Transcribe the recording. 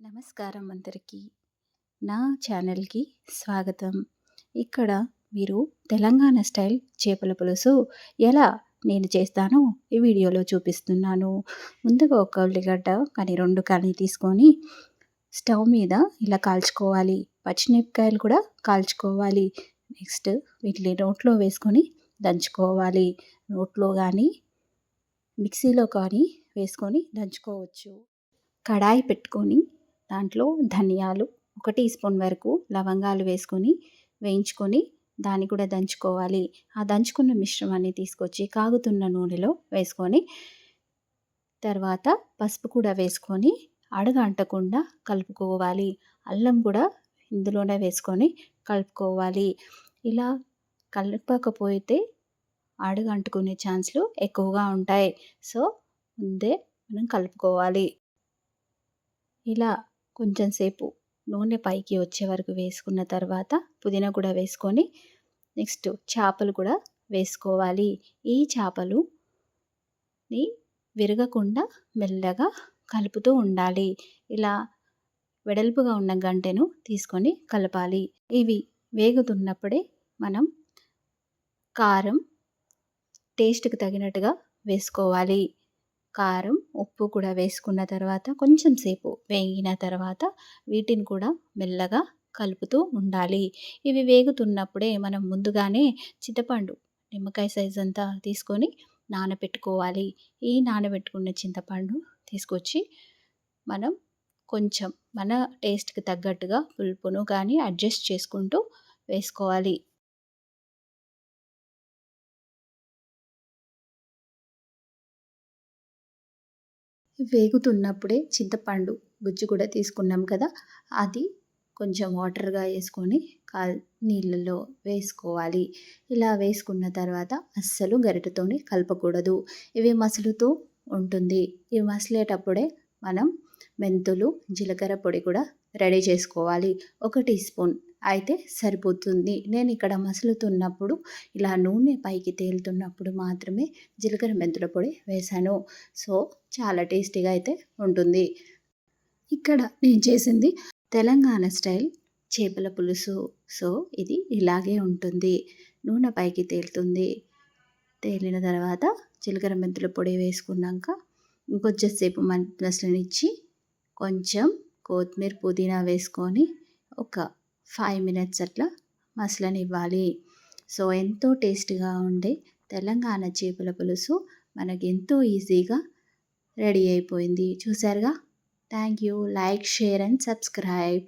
నమస్కారం అందరికీ. నా ఛానల్కి స్వాగతం. ఇక్కడ మీరు తెలంగాణ స్టైల్ చేపల పులుసు ఎలా నేను చేస్తానో ఈ వీడియోలో చూపిస్తున్నాను. ముందుగా ఒక ఉల్లిగడ్డ కానీ రెండు కానీ తీసుకొని స్టవ్ మీద ఇలా కాల్చుకోవాలి. పచ్చిమిరపకాయలు కూడా కాల్చుకోవాలి. నెక్స్ట్ వీటిని నోట్లో వేసుకొని దంచుకోవాలి. నోట్లో కానీ మిక్సీలో కానీ వేసుకొని దంచుకోవచ్చు. కడాయి పెట్టుకొని దాంట్లో ధనియాలు ఒక టీ స్పూన్ వరకు లవంగాలు వేసుకొని వేయించుకొని దాన్ని కూడా దంచుకోవాలి. ఆ దంచుకున్న మిశ్రమాన్ని తీసుకొచ్చి కాగుతున్న నూనెలో వేసుకొని తర్వాత పసుపు కూడా వేసుకొని అడగంటకుండా కలుపుకోవాలి. అల్లం కూడా ఇందులోనే వేసుకొని కలుపుకోవాలి. ఇలా కలపకపోతే అడుగంటుకునే ఛాన్స్లు ఎక్కువగా ఉంటాయి. సో ముందే మనం కలుపుకోవాలి. ఇలా కొంచెం సేపు నూనె పైకి వచ్చే వరకు వేసుకున్న తర్వాత పుదీనా కూడా వేసుకొని నెక్స్ట్ చేపలు కూడా వేసుకోవాలి. ఈ చేపలుని విరగకుండా మెల్లగా కలుపుతూ ఉండాలి. ఇలా వెడల్పుగా ఉన్న గంటెను తీసుకొని కలపాలి. ఇవి వేగుతున్నప్పుడే మనం కారం టేస్ట్కి తగినట్టుగా వేసుకోవాలి. కారం ఉప్పు కూడా వేసుకున్న తర్వాత కొంచెం సేపు వేగిన తర్వాత వీటిని కూడా మెల్లగా కలుపుతూ ఉండాలి. ఇవి వేగుతున్నప్పుడే మనం ముందుగానే చింతపండు నిమ్మకాయ సైజ్ అంతా తీసుకొని నానబెట్టుకోవాలి. ఈ నానబెట్టుకున్న చింతపండు తీసుకొచ్చి మనం కొంచెం మన టేస్ట్కి తగ్గట్టుగా పులుపును కానీ అడ్జస్ట్ చేసుకుంటూ వేసుకోవాలి. వేగుతున్నప్పుడే చింతపండు గుజ్జు కూడా తీసుకున్నాం కదా అది కొంచెం వాటర్గా వేసుకొని కా నీళ్ళలో వేసుకోవాలి. ఇలా వేసుకున్న తర్వాత అస్సలు గరిటతోని కలపకూడదు. ఇవి మసులుతూ ఉంటుంది. ఇవి మసిలేటప్పుడే మనం మెంతులు జీలకర్ర పొడి కూడా రెడీ చేసుకోవాలి. ఒక టీ స్పూన్ అయితే సరిపోతుంది. నేను ఇక్కడ మసులుతున్నప్పుడు ఇలా నూనె పైకి తేలుతున్నప్పుడు మాత్రమే జీలకర్ర మెంతుల పొడి వేశాను. సో చాలా టేస్టీగా అయితే ఉంటుంది. ఇక్కడ నేను చేసింది తెలంగాణ స్టైల్ చేపల పులుసు. సో ఇది ఇలాగే ఉంటుంది. నూనె పైకి తేలుతుంది. తేలిన తర్వాత జీలకర్ర మెంతుల పొడి వేసుకున్నాక ఇంకొంచెంసేపు మసలనిచ్చి కొంచెం కొత్తిమీర పుదీనా వేసుకొని ఒక ఫైవ్ మినిట్స్ అట్లా మసలనివ్వాలి. సో ఎంతో టేస్టీగా ఉండే తెలంగాణ చేపల పులుసు మనకి ఎంతో ఈజీగా రెడీ అయిపోయింది. చూసారుగా thank you. Like share and subscribe.